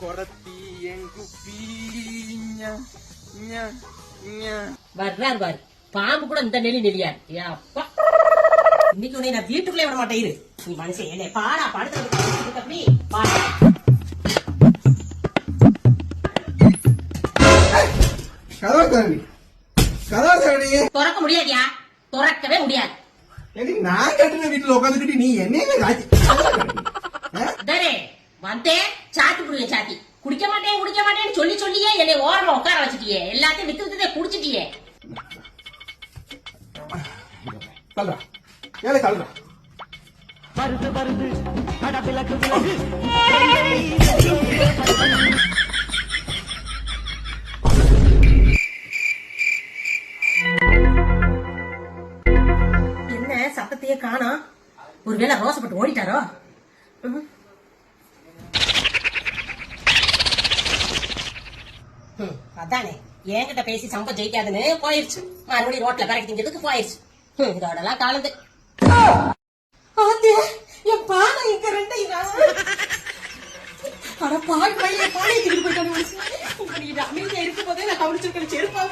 கொரத்தி என் குப்பி ஞா, ஞா, ஞா. வர்றாரு பாரு பாம்பு கூட இந்த நெலி நெலியாரு அப்பா இன்னைக்கு உன்னை நான் வீட்டுக்குள்ளே விட மாட்டேன் இரு. நீ மனுஷன் என்ன பாடா படுத்து அப்படி. பாடா திறக்க முடியாதியா? திறக்கவே முடியாது. நான் கட்டின வீட்டுல உட்காந்துக்கிட்டு நீ? தானே வந்தேன். குடிக்க மாட்டேன் குடிக்க மாட்டேன்னு சொல்லி சொல்லியே என்னை ஓரமா உட்கார வச்சுட்டியே. எல்லாத்தையும் வித்து வித்துதே குடிச்சிட்டியே. தள்ளுடா. ஏலே தள்ளுடா. என்ன சத்தத்தையே காணோம்? ஒருவேளை ரோசப்பட்டு ஓடிட்டாரோ? அதானே. என்கிட்ட பேசி சம்பம் ஜெயிக்காதுன்னு போயிருச்சு. மறுபடியும் ரோட்ல கரெக்ட் திங்கிறதுக்கு போயிருச்சு. ம், இதோடலாம் காலந்து. ஆத்தே, என் பானை இங்க ரெண்டையும் அட பால் பையன் அமைதியா இருக்கும் போதே நான் கவனிச்சிருக்கேன் செருப்பா